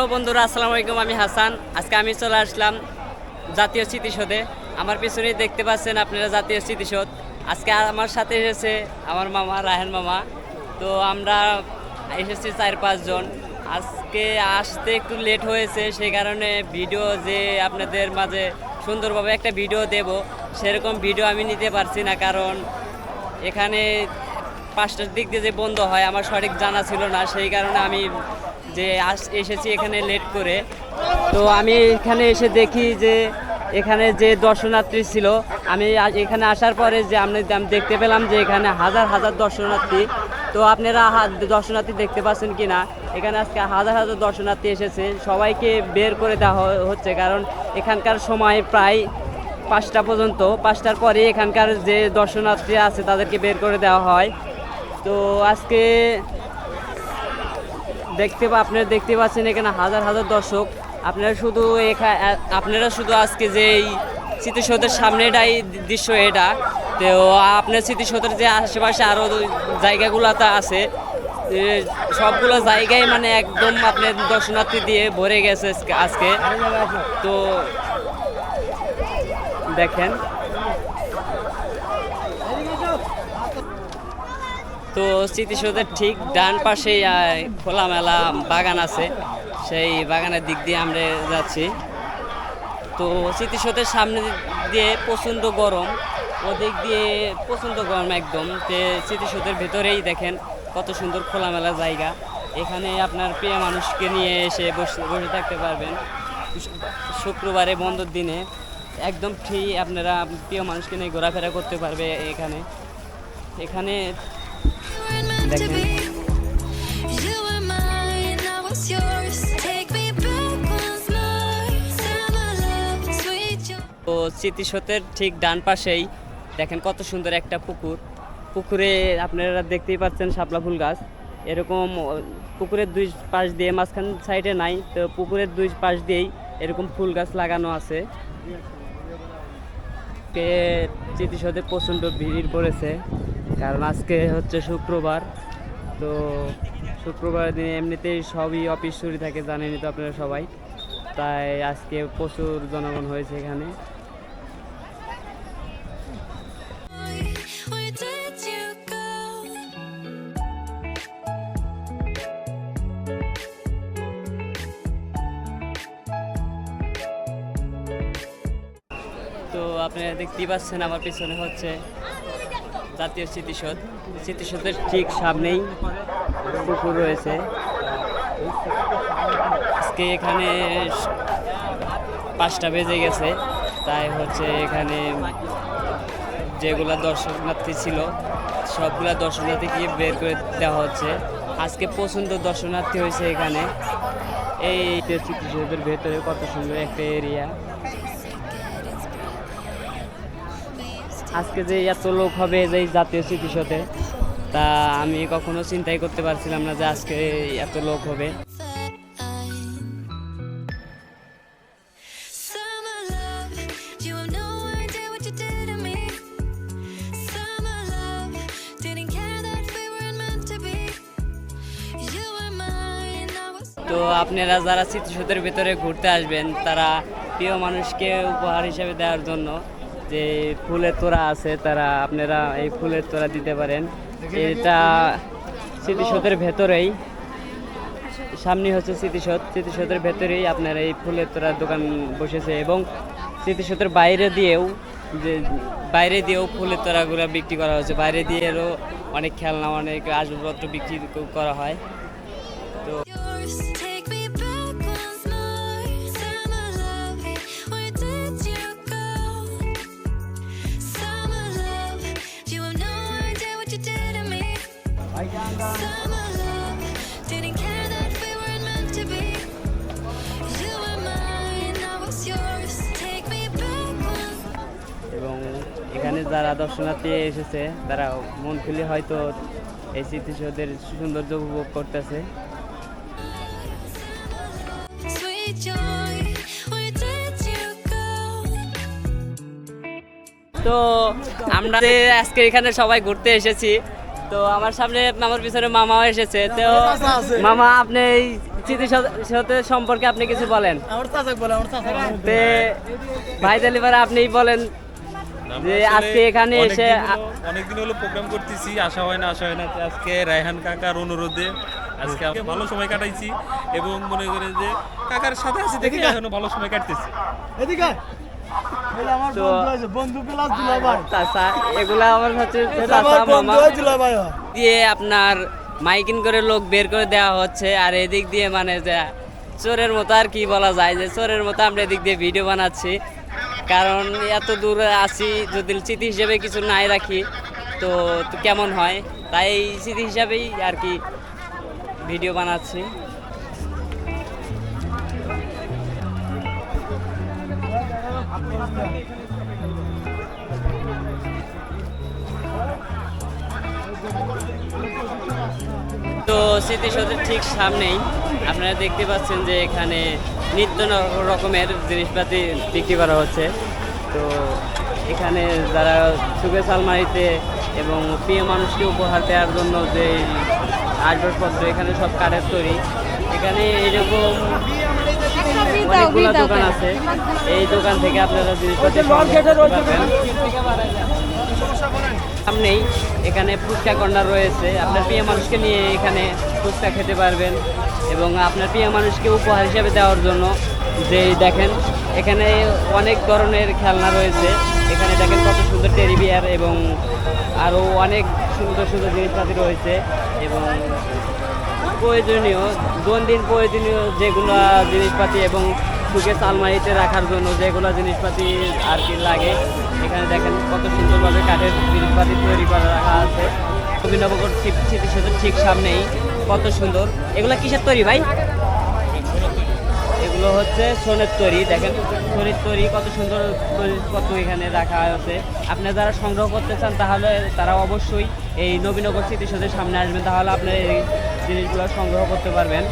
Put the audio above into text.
Hello বন্ধুরা, আসসালামু আলাইকুম, আমি হাসান। আজকে আমি চলে আসলাম জাতীয় স্মৃতিসৌধে। আমার পিছনেই দেখতে পাচ্ছেন আপনারা জাতীয় স্মৃতিসৌধ। আজকে আমার সাথে এসেছে আমার মামা রাহেন মামা। তো আমরা এসেছি চার পাঁচজন আজকে আসতে একটু লেট হয়েছে সেই কারণে ভিডিও যে আপনাদের মাঝে সুন্দরভাবে একটা ভিডিও দেব, সেরকম ভিডিও আমি নিতে পারছি না, কারণ এখানে পাঁচটার দিক দিয়ে যে বন্ধ হয়, আমার সঠিক জানা ছিল না, সেই কারণে আমি যে আস, এসেছি এখানে লেট করে। তো আমি এখানে এসে দেখি যে এখানে যে দর্শনার্থী ছিল, আমি এখানে আসার পরে যে আমি দেখতে পেলাম যে এখানে হাজার হাজার দর্শনার্থী। তো আপনারা দর্শনার্থী দেখতে পাচ্ছেন কি না এখানে আজকে হাজার হাজার দর্শনার্থী এসেছে। সবাইকে বের করে দেওয়া হচ্ছে, কারণ এখানকার সময় প্রায় পাঁচটা পর্যন্ত। পাঁচটার পরে এখানকার যে দর্শনার্থী আছে, তাদেরকে বের করে দেওয়া হয়। তো আজকে দেখতে পা- আপনারা দেখতে পাচ্ছেন এখানে হাজার হাজার দর্শক। আপনারা শুধু এখা আপনারা শুধু আজকে যে এই স্মৃতিসৌধের সামনেটাই দৃশ্য এটা। তো আপনার স্মৃতিসৌধের যে আশেপাশে আরও জায়গাগুলোতে আছে সবগুলো জায়গায় মানে একদম আপনার দর্শনার্থী দিয়ে ভরে গেছে আজকে- আজকে। তো দেখেন তো স্মৃতিসৌধের ঠিক ডান পাশেই খোলামেলা বাগান আছে। সেই বাগানের দিক দিয়ে আমরা যাচ্ছি। তো স্মৃতিসৌধের সামনে দিয়ে প্রচণ্ড গরম। ওদিক দিয়ে প্রচণ্ড গরম একদম। যে স্মৃতিসৌধের ভেতরেই দেখেন কত সুন্দর খোলামেলা জায়গা। এখানে আপনার প্রিয় মানুষকে নিয়ে এসে বসে বসে থাকতে পারবেন। শুক্রবারে বন্ধর দিনে একদম ফ্রি আপনারা, প্রিয় মানুষকে নিয়ে ঘোরাফেরা করতে পারবে এখানে। এখানে তো স্মৃতিসৌধের ঠিক ডান পাশেই দেখেন কত সুন্দর একটা পুকুর। পুকুরে আপনারা দেখতেই পাচ্ছেন শাপলা ফুল গাছ। এরকম পুকুরের দুই পাশ দিয়ে মাঝখান সাইডে নাই তো পুকুরের দুই পাশ দিয়েই এরকম ফুল গাছ লাগানো আছে। আজকে স্মৃতিসৌধে প্রচণ্ড ভিড় পড়েছে। কারণ আজকে হচ্ছে শুক্রবার তো শুক্রবার দিনে এমনিতেই সবই অফিস শুরু থাকে, জানেনই তো আপনারা সবাই তাই আজকে প্রচুর জনগণ হয়েছে এখানে? তো আপনারা দেখতেই পাচ্ছেন আমার পিছনে হচ্ছে জাতীয় স্মৃতিসৌধ, স্মৃতিসৌধের ঠিক সামনেই পুকুর রয়েছে। আজকে এখানে পাঁচটা বেজে গেছে, তাই হচ্ছে এখানে যেগুলো দর্শনার্থী ছিল, সবগুলা দর্শনার্থীকে বের করে দেওয়া হচ্ছে। আজকে প্রচণ্ড দর্শনার্থী হয়েছে এখানে। এই স্মৃতিসৌধের ভেতরে কত সুন্দর একটা এরিয়া আজকে যে এত লোক হবে যে জাতীয় চিকিৎসাতে তা আমি কখনো চিন্তাই করতে পারছিলাম না যে আজকে এত লোক হবে। তো আপনারা যারা চিত্রসতের ভিতরে ঘুরতে আসবেন তারা প্রিয় মানুষকে উপহার হিসেবে দেওয়ার জন্য যে ফুলের তোড়া আছে, তারা আপনারা এই ফুলের তোড়া দিতে পারেন। এটা স্মৃতিসৌধের ভেতরেই। সামনে হচ্ছে স্মৃতিসৌধ। স্মৃতিসৌধের ভেতরেই আপনার এই ফুলের তোড়ার দোকান বসেছে এবং স্মৃতিসৌধের বাইরে দিয়েও যে, বাইরে দিয়েও ফুলের তোড়াগুলো বিক্রি করা হয়েছে। বাইরে দিয়েও অনেক খেলনা, অনেক আসবাবপত্র বিক্রি করা হয়। তো এবং এখানে যারা দর্শনার্থী এসেছে তারা মন খুলে হয়তো এই স্মৃতিসৌধের সৌন্দর্য উপভোগ করতেছে? তো আমরা আজকে এখানে সবাই ঘুরতে এসেছি। তো আমার সামনে আমার পিছনে মামাও এসেছে তো মামা আপনি এই স্মৃতিসৌধ সম্পর্কে আপনি কিছু বলেন। আমার চাচাক বলে আমার চাচাক তে ভাই ডেলিভার আপনিই বলেন যে আজকে এখানে এসে অনেকদিন হলো প্রোগ্রাম করতেছি আশা হয় না আশা হয় না আজকে রায়হান কাকার অনুরোধে আজকে আমাকে ভালো সময় কাটাইছি এবং মনে করে যে কাকার সাথে আছি দেখি এখনও ভালো সময় কাটতেছি। এদিকে তো- বন্ধু আছে বন্ধু প্লাস দুলাভাই চাচা এগুলা আমার হচ্ছে চাচা মামা। হয়। দিয়ে আপনার মাইকিং করে লোক বের করে দেওয়া হচ্ছে আর এদিক দিয়ে মানে যে চোরের মতো আর কি বলা যায় যে চোরের মতো আমরা এদিক দিয়ে ভিডিও বানাচ্ছি। কারণ এত দূরে আসি যদি স্মৃতি হিসেবে কিছু নাই রাখি তো তো কেমন হয়? তাই স্মৃতি হিসাবেই আর কি ভিডিও বানাচ্ছি। তো স্মৃতিসৌধের ঠিক সামনেই আপনারা দেখতে পাচ্ছেন যে এখানে নিত্য রকমের জিনিসপাতি বিক্রি করা হচ্ছে। তো এখানে যারা সুখে সালমারিতে এবং প্রিয় মানুষকে উপহার দেওয়ার জন্য যে আসবাবপত্র, এখানে সব কাঠের তৈরি। এখানে এরকম অনেকগুলো দোকান আছে। এই দোকান থেকে আপনারা সামনেই এখানে ফুচকা কর্নার রয়েছে। আপনার প্রিয় মানুষকে নিয়ে এখানে ফুচকা খেতে পারবেন এবং আপনার প্রিয় মানুষকে উপহার হিসেবে দেওয়ার জন্য যে দেখেন এখানে অনেক ধরনের খেলনা রয়েছে। এখানে দেখেন কত সুন্দর টেরি বিয়ার এবং আরও অনেক সুন্দর সুন্দর জিনিসপাতি রয়েছে এবং প্রয়োজনীয়, দৈনন্দিন প্রয়োজনীয় যেগুলো জিনিসপাতি এবং সুখে আলমারিতে রাখার জন্য যেগুলো জিনিসপাতি আর কি লাগে। এখানে দেখেন কত সুন্দরভাবে কাঠের জিনিসপাতি তৈরি করে রাখা আছে। অভিনবগর ঠিক ঠিক সামনেই, কত সুন্দর। এগুলো কিসের তৈরি ভাই? এগুলো হচ্ছে সোনের তৈরি। দেখেন, সোনের তৈরি কত সুন্দর জিনিসপত্র এখানে রাখা আছে। আপনি যারা সংগ্রহ করতে চান, তাহলে তারা অবশ্যই এই নবীনগর স্মৃতিসৌধের সামনে আসবেন। তাহলে আপনার এই জিনিসগুলো সংগ্রহ করতে পারবেন।